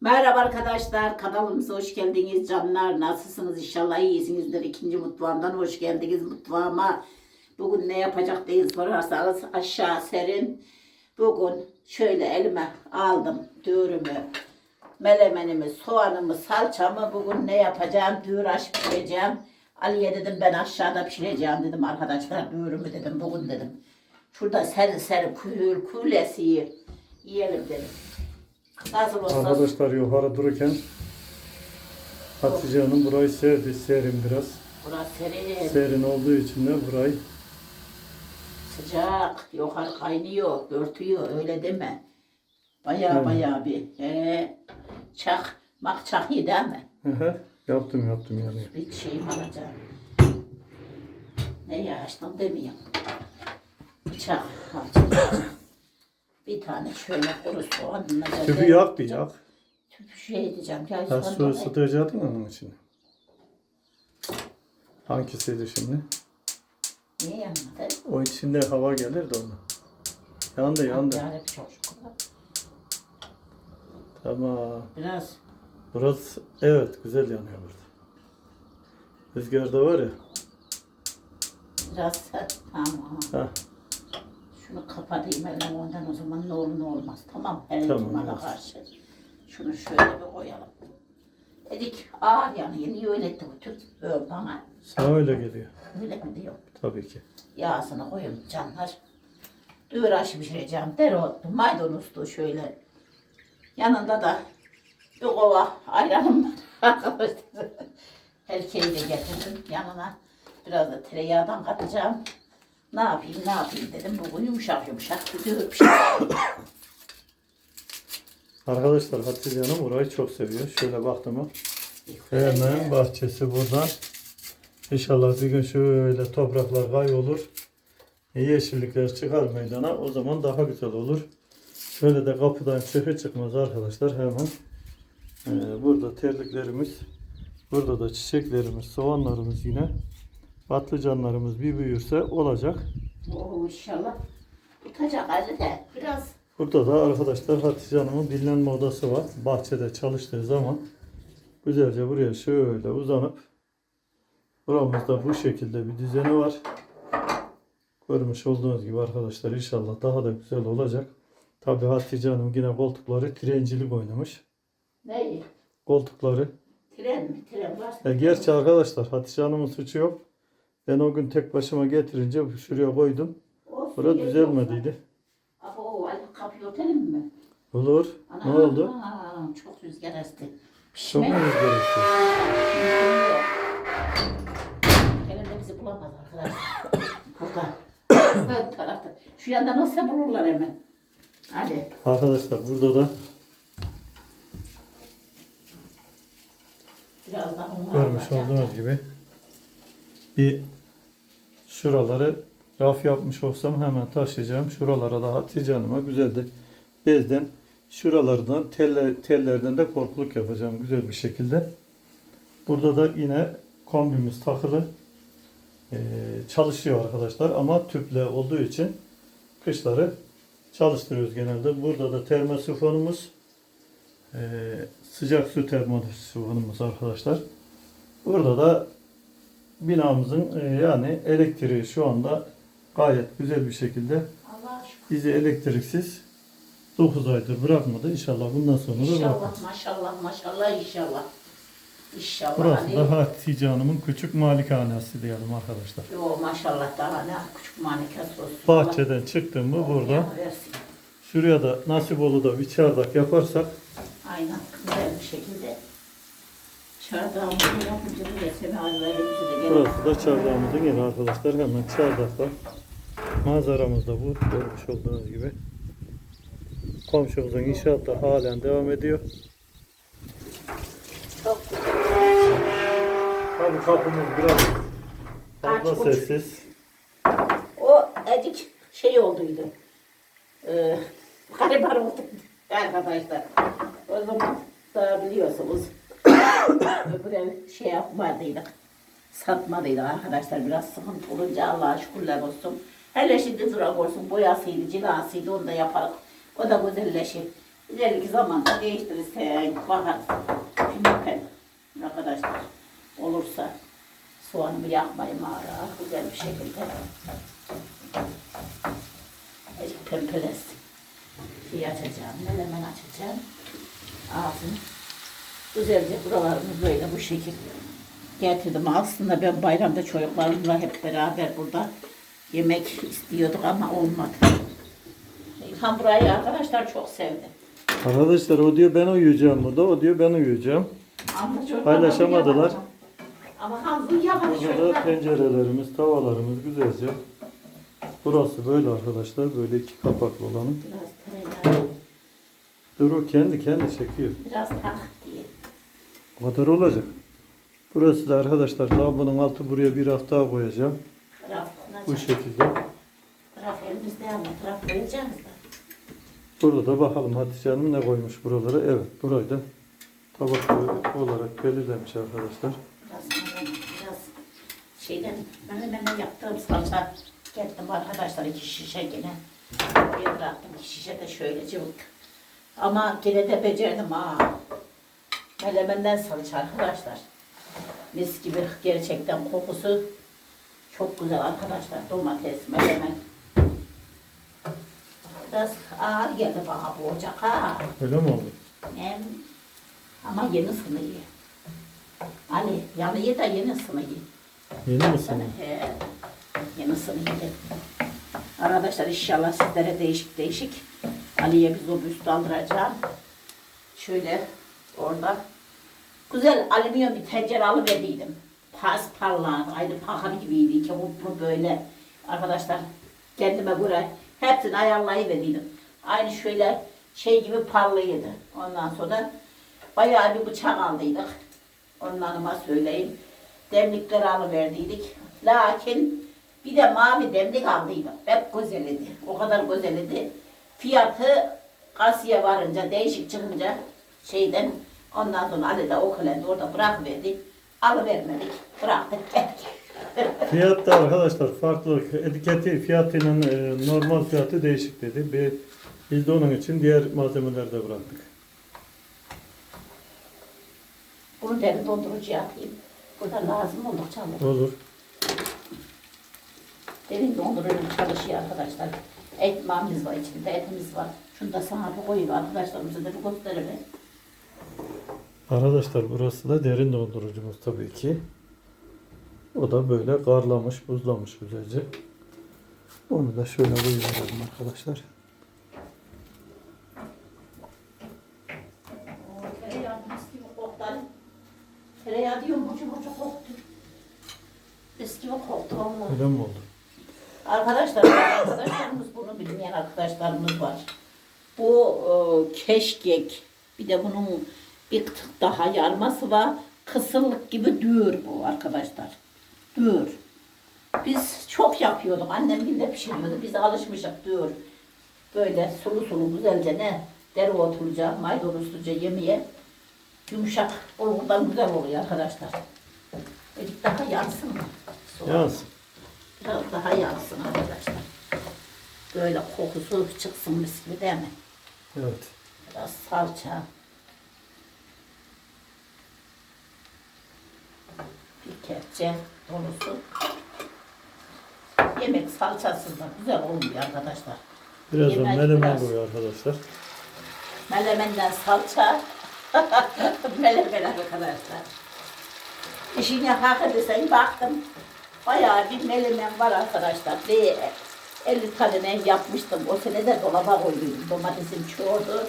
Merhaba arkadaşlar, kanalımıza hoş geldiniz canlar. Nasılsınız? İnşallah iyisinizdir. İkinci mutfağımdan hoş geldiniz mutfağıma. Bugün ne yapacak diye sorarsanız aşağı serin. Bugün şöyle elime aldım düğürümü, melemenimi, soğanımı, salçamı. Bugün ne yapacağım? Düğür aş pişireceğim. Ali'ye dedim ben aşağıda pişireceğim dedim arkadaşlar. Düğürümü dedim bugün dedim. Şurada serin serin kül kulesi yiyelim dedim. Nasıl olsa Arkadaşlar yukarı dururken Hatice Hanım burayı sevdi. Serin biraz. Burası serin, Serin olduğu için de burayı sıcak, yukarı kaynıyor, örtüyor, öyle deme. Baya Evet. baya bir ee, çak, mak çak iyi değil mi? yaptım yaptım yani. Bir şey alacağım. Ne yaştım demiyorum. Bıçak alacağım. Bir tane şöyle kuru soğan. Tüpü yak bir yak. Tüpü şey diyeceğim. Ya Ha, soğan su ısıtacaktın onun için. Hangisiydi şimdi? Niye yanmadı? O içinde hava gelir de ona. Yandı yandı. Yani çok şükür. Tamam. Biraz Burası evet güzel yanıyor burada. Rüzgar da var ya. biraz tamam. Ha, Şunu kapatayım elim ondan o zaman ne olur ne olmaz. Tamam her Tamam, ihtimale evet. karşı. Şunu şöyle bir koyalım. Dedik ağır yanıyor. Niye öyle tut öyle bana. sana öyle geliyor. Öyle mi diyor. Tabii ki. Yağsını koyun canlar. Düğür aşı pişireceğim. Dereotlu, maydanozlu şöyle. Yanında da bir kova ayranım var arkadaşlar. Erkeği de getirdim yanına. Biraz da tereyağdan katacağım. Ne yapayım ne yapayım dedim. Bugün yumuşak yumuşak pişireceğim. Arkadaşlar Hatice Hanım burayı çok seviyor. Şöyle baktım mı? Hemen bahçesi buradan. İnşallah bir gün şöyle topraklar kaybolur. Yeşillikler çıkar meydana. O zaman daha güzel olur. Şöyle de kapıdan çıkı çıkmaz arkadaşlar hemen. Ee, burada terliklerimiz. Burada da çiçeklerimiz, soğanlarımız yine. Patlıcanlarımız bir büyürse olacak. Oo inşallah tutacak hadi de biraz. Burada da arkadaşlar Hatice Hanım'ın dinlenme odası var. Bahçede çalıştığı zaman güzelce buraya şöyle uzanıp buramızda bu şekilde bir düzeni var. Görmüş olduğunuz gibi arkadaşlar inşallah daha da güzel olacak. Tabi Hatice Hanım yine koltukları trencilik oynamış. Ne? Koltukları. Tren mi? Tren var. E, gerçi arkadaşlar Hatice Hanım'ın suçu yok. Ben o gün tek başıma getirince şuraya koydum. Olsun, Bura düzelmediydi. Abo, Ali kapıyı örtelim mi? Olur. Ne Ana, oldu? ana, Çok rüzgar esti. Çok mu Pişme. gerekti? Elimde bizi bulamaz arkadaşlar. Burada. Ön tarafta. Şu yanda nasıl bulurlar hemen. Hadi. Arkadaşlar burada da Biraz daha Görmüş olduğunuz gibi bir şuraları raf yapmış olsam hemen taşıyacağım. Şuralara da Hatice Hanım'a güzel de bezden şuralardan teller, tellerden de korkuluk yapacağım güzel bir şekilde. Burada da yine kombimiz takılı Ee, çalışıyor arkadaşlar ama tüple olduğu için kışları çalıştırıyoruz genelde. Burada da termosifonumuz ee, sıcak su termosifonumuz arkadaşlar. Burada da binamızın e, yani elektriği şu anda gayet güzel bir şekilde bizi elektriksiz 9 aydır bırakmadı. İnşallah bundan sonra da bırakmaz. İnşallah maşallah maşallah inşallah. İnşallah. Burası hani- da Hatice Hanım'ın küçük malikanesi diyelim arkadaşlar. Yo maşallah daha ne küçük manikası olsun. Bahçeden çıktım mı burada şuraya da nasip olur da bir çardak yaparsak Aynen güzel bir şekilde. Çardağımızı semaverimizi de burası da çardağımızın yeri arkadaşlar. Hemen çardakta manzaramız da bu. Görmüş olduğunuz gibi. Komşumuzun inşaat da halen devam ediyor. Çok. Tabii kapımız biraz fazla Aç, uç. sessiz. O ecik şey olduydu. Ee, gariban oldu arkadaşlar. O zaman daha biliyorsunuz. Öbür ev şey yapmadıydık. Satmadıydık arkadaşlar. Biraz sıkıntı olunca Allah'a şükürler olsun. Hele şimdi durak olsun. Boyasıydı, cilasıydı onu da yaparız. O da güzelleşir. İleriki zamanda değiştirirsek bakarız. Pimapen arkadaşlar olursa soğanımı yakmayayım ara güzel bir şekilde. Azıcık pempeles. Şey açacağım, melemen açacağım. Ağzını. Güzelce buralarımız böyle bu şekilde getirdim. Aslında ben bayramda çocuklarımla hep beraber burada yemek istiyorduk ama olmadı. İlhan burayı arkadaşlar çok sevdi. Arkadaşlar o diyor ben uyuyacağım burada. O diyor ben uyuyacağım. Ama çocuklar Paylaşamadılar. uyuyamadı. Ama Hamza uyuyamadı Burada da çocuklar. tencerelerimiz, tavalarımız güzelce. Burası böyle arkadaşlar. Böyle iki kapaklı olanı. Biraz tereyağı, Dur o kendi kendi çekiyor. biraz tak. O kadar olacak. Burası da arkadaşlar daha bunun altı buraya bir hafta daha koyacağım. Taraf, Bu şekilde. taraf elimizde ama taraf koyacağız da. Burada da bakalım Hatice Hanım ne koymuş buralara. Evet burayı da tabak olarak belirlemiş arkadaşlar. Biraz, biraz şeyden, ben benden yaptığım salça getirdim arkadaşlar iki şişe gene. Buraya bıraktım iki şişe de şöyle cıvık. Ama gene de becerdim ha. Melemenden salça arkadaşlar. Mis gibi gerçekten kokusu çok güzel arkadaşlar. Domates, melemen. Biraz ağır geldi bana bu ocak ha. Öyle mi oldu? Hem, ama yeni sınıyı. Ali yanıyı da yeni sınıyı. Yeni misin? He, yeni sınıyı. Arkadaşlar inşallah sizlere değişik değişik Ali'ye biz o büst aldıracağım. Şöyle orada güzel alüminyum bir tencere alıverdiydim. Pas parlak, aynı pakar gibiydi. İki mutlu böyle. Arkadaşlar kendime göre hepsini ayarlayıverdiydim. Aynı şöyle şey gibi parlıydı. Ondan sonra bayağı bir bıçak aldıydık. Onlarıma söyleyeyim. Demlikleri alıverdiydik. Lakin bir de mavi demlik aldıydım. Hep güzel idi. O kadar güzel idi. Fiyatı kasiye varınca, değişik çıkınca şeyden ondan sonra Ali de o kalende orada bırakıverdi. Alıvermedik. Bıraktık geldik. Fiyatta arkadaşlar farklı etiketi fiyatıyla e, normal fiyatı değişik dedi. Bir, biz de onun için diğer malzemeleri de bıraktık. Bunu derin dondurucuya atayım. Burada lazım oldukça alırım. Olur. Derin dondurucu çalışıyor arkadaşlar. Ekmeğimiz var içinde, etimiz var. Şunu da sana bir koyayım arkadaşlarımıza da bir gösterelim. Arkadaşlar burası da derin dondurucumuz tabii ki. O da böyle karlamış, buzlamış güzelce. Onu da şöyle koyuverelim arkadaşlar. Tereyağı diyorum burcu burcu koktu. Mis gibi koktu vallahi. Öyle mi oldu? Arkadaşlar, arkadaşlarımız bunu bilmeyen arkadaşlarımız var. Bu e, keşkek, bir de bunun bir tık daha yarması var. Kısırlık gibi düğür bu arkadaşlar. Düğür. Biz çok yapıyorduk. Annem bile pişiriyordu. Biz alışmışık düğür. Böyle sulu sulu güzelce ne dereotluca, maydanozluca yemeye yumuşak olurdan güzel oluyor arkadaşlar. Dedik daha yansın mı? Soğan. Yansın. Biraz daha yansın arkadaşlar. Böyle kokusu çıksın mis gibi değil mi? Evet. Biraz salça. Bir kepçe dolusu. Yemek salçasız da güzel olmuyor arkadaşlar. Biraz da Yemek melemen biraz. koyuyor arkadaşlar. Melemenden salça. Melemen arkadaşlar. İşine hak desen baktım. Bayağı bir melemen var arkadaşlar. Bir 50 tane ne yapmıştım. O sene de dolaba koyduydum. Domatesim çoğuldu.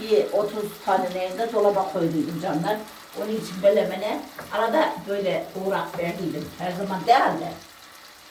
Bir 30 tane ne de dolaba koyduydum canlar. Onun için melemene arada böyle uğrak verdiydim. Her zaman değil de.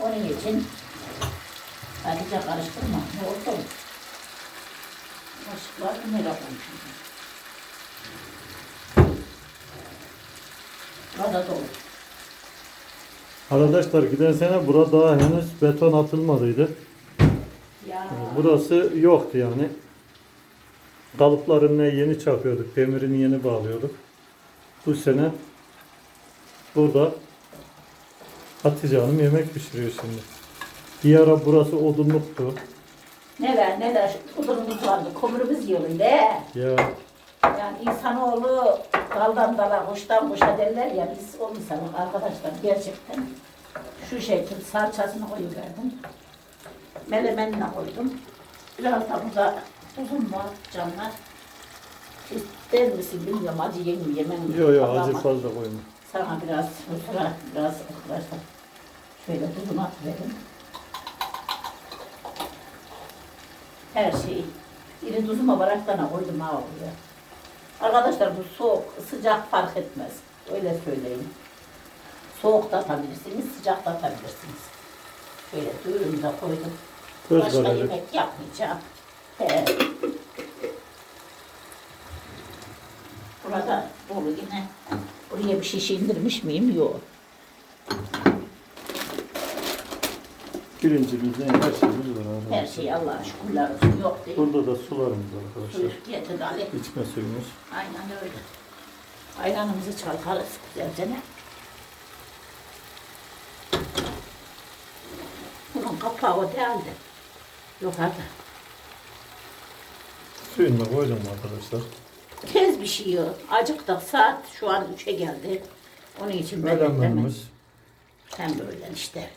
Onun için Hatice karıştırma. Ne oldu? Kaşıklar nereye koymuşum? Burada dolu. Arkadaşlar giden sene burada daha henüz beton atılmadıydı. Ya. Burası yoktu yani. Kalıplarını yeni çakıyorduk, demirini yeni bağlıyorduk. Bu sene burada Hatice Hanım yemek pişiriyor şimdi. Bir ara burası odunluktu. Neler neler odunumuz vardı, kömürümüz yığıldı de. Ya Yani insanoğlu daldan dala, kuştan kuşa derler ya biz o insanız arkadaşlar gerçekten. Şu şekil salçasını koyuverdim. Melemenine koydum. Biraz da burada uzun var canlar. İster misin bilmiyorum acı yemem yemem. yo yo Allah'ıma- acı fazla koyma. Sana biraz sıra biraz arkadaşlar şöyle tuzunu atıverin. Her şeyi. İri tuzuma baraklarına koydum ha oraya. Arkadaşlar bu soğuk, sıcak fark etmez. Öyle söyleyeyim. Soğuk da atabilirsiniz, sıcak da atabilirsiniz. Şöyle düğümü de koydum. Göz Başka yemek yapmayacağım. He. Dolu yine. Buraya bir şişe indirmiş miyim? Yok. Pirincimiz ne her şeyimiz var. Her şey Allah'a şükürler olsun. Yok değil. Burada da sularımız var arkadaşlar. Suyu getir Ali. İçme suyumuz. Aynen öyle. Ayranımızı çalkarız güzelce ne? Bunun kapağı o değildi. Yukarıda. Suyunu da koydum arkadaşlar. Tez bir şey yok. Acıktık saat şu an 3'e geldi. Onun için ben beklemedim. Menemenimiz. Hem böyle işte.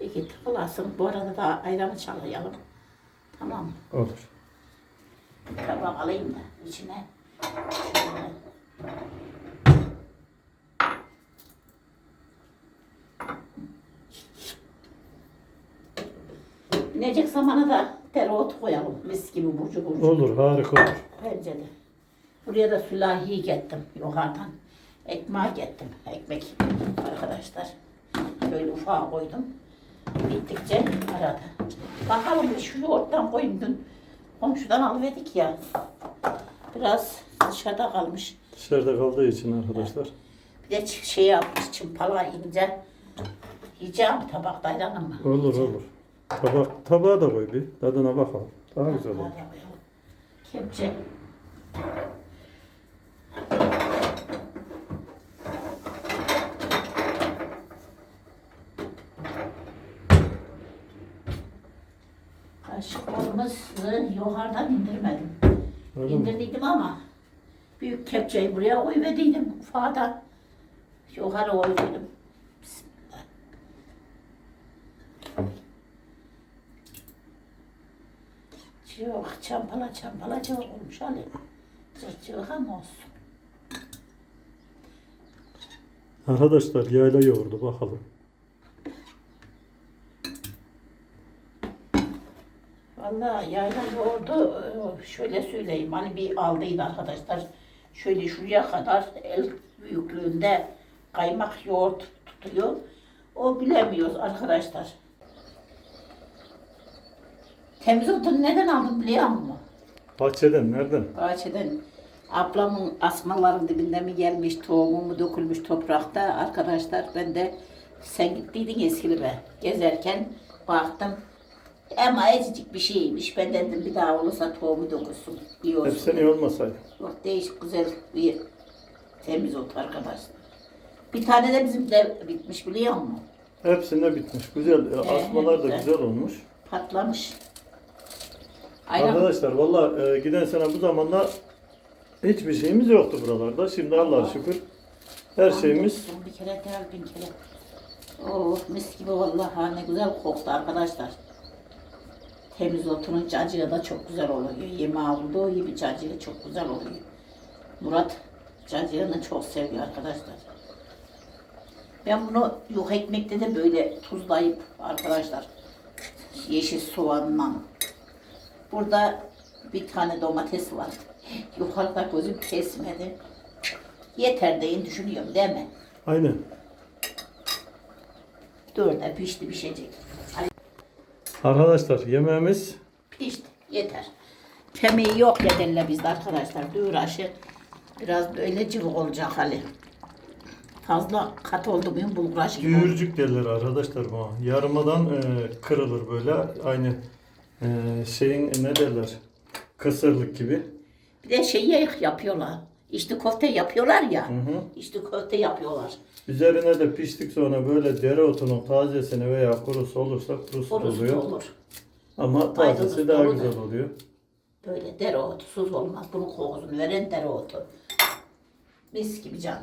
İki tıkılasın. Bu arada da ayranı çalayalım. Tamam mı? Olur. Tabak alayım da içine. Şöyle. İnecek zamana da dereotu koyalım. Mis gibi burcu burcu. Olur harika olur. Bence de. Buraya da sülahiyi gettim yukarıdan. Ekmeği gettim. Ekmek arkadaşlar. Böyle ufağa koydum. Bittikçe arada. Bakalım bir şu yoğurttan koyayım dün. Komşudan alıverdik ya. Biraz dışarıda kalmış. Dışarıda kaldığı için arkadaşlar. Bir de şey yapmış çımpala yiyince. Yiyeceğim tabakta ayranı mı? Olur olur. Tabak, tabağa da koy bir. Tadına bakalım. Daha güzel olur. Kepçe. Kaşıklarımızı yukarıdan indirmedim. Öyle mi? İndirdiydim ama büyük kepçeyi buraya koyuverdiydim. Ufağa da yukarı koydum. Çok çampala çampala çok olmuş Ali. Cırcık ama olsun. Arkadaşlar yayla yoğurdu bakalım. Vallahi yayla yoğurdu e, şöyle söyleyeyim hani bir aldıydı arkadaşlar. Şöyle şuraya kadar el büyüklüğünde kaymak yoğurt tutuyor. O bilemiyoruz arkadaşlar. Temiz otunu neden aldım biliyor musun? Bahçeden nereden? Bahçeden ablamın asmaların dibinde mi gelmiş, tohumu mu dökülmüş toprakta arkadaşlar. Ben de sen gittiydin eskili be. Gezerken baktım. Ama ezicik bir şeymiş. Ben dedim bir daha olursa tohumu dökülsün. İyi olsun. Hep sen iyi olmasaydı. Çok değişik güzel bir temiz ot arkadaşlar. Bir tane de bizim de bitmiş biliyor musun? Hepsinde bitmiş. Güzel. Asmalar da güzel olmuş. Patlamış. Aynen. Arkadaşlar valla e, giden sene bu zamanda hiçbir şeyimiz yoktu buralarda. Şimdi Allah'a Allah. şükür her şeyimiz Bir kere değil bin kere. Oh mis gibi vallahi ne güzel koktu arkadaşlar. Temiz otunun cacığı da çok güzel oluyor. Yemeği olduğu gibi cacığı çok güzel oluyor. Murat cacığını çok seviyor arkadaşlar. Ben bunu yok ekmekte de böyle tuzlayıp arkadaşlar yeşil soğanla. Burada bir tane domates var. Yukarıda gözüm kesmedi. Yeter deyin düşünüyorum değil mi? aynen. Dörde pişti pişecek. Arkadaşlar yemeğimiz Pişti yeter. Kemiği yok ya derler bizde arkadaşlar. Düğür aşı biraz böyle cıvık olacak hali. Fazla kat oldu muyum bulgur aşı gibi düğürcük derler arkadaşlar bu. Yarımadan e, kırılır böyle aynı e, şeyin ne derler kısırlık gibi. Bir de şey yayık yapıyorlar. İşte köfte yapıyorlar ya. Hı hı. İşte köfte yapıyorlar. Üzerine de piştik sonra böyle dereotunun tazesini veya kurusu olursa kurusu Kurusu oluyor. olur. Ama tazesi Maydanoz daha dolu da. güzel oluyor. Böyle dereotusuz olmaz. Bunun kokusunu veren dereotu. Mis gibi can.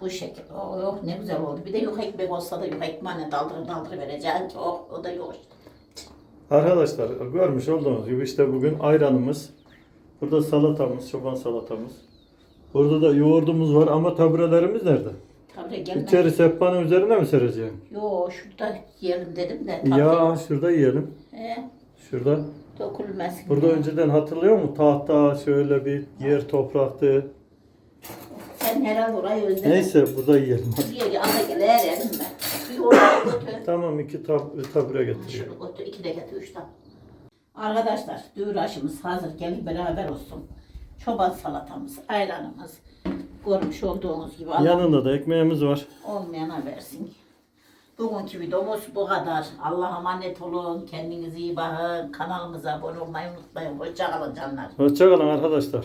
Bu şekil. Oh, oh ne güzel oldu. Bir de yok ekmek olsa da yok ekmeğine daldırı daldırı vereceksin ki oh o da yok işte. Arkadaşlar görmüş olduğunuz gibi işte bugün ayranımız. Burada salatamız, çoban salatamız. Burada da yoğurdumuz var ama taburelerimiz nerede? Tabii gelme. İçeri sehpanın üzerine mi sereceğim? Yo şurada yiyelim dedim de. tabii. Ya şurada yiyelim. He, Şurada. dökülmez. Burada önceden hatırlıyor musun? Tahta şöyle bir yer topraktı. Sen herhalde orayı özledin. Neyse burada yiyelim. Şuraya ana gel erelim mi? Bir oraya götür. Tamam iki tab tabure getiriyorum. Şunu götür. iki de getir üç tane. Arkadaşlar düğür aşımız hazır. Gelin beraber olsun. Çoban salatamız, ayranımız. Görmüş olduğunuz gibi Allah Yanında da ekmeğimiz var. olmayana versin. Bugünkü videomuz bu kadar. Allah'a emanet olun. Kendinize iyi bakın. Kanalımıza abone olmayı unutmayın. Hoşçakalın canlar. Hoşçakalın arkadaşlar.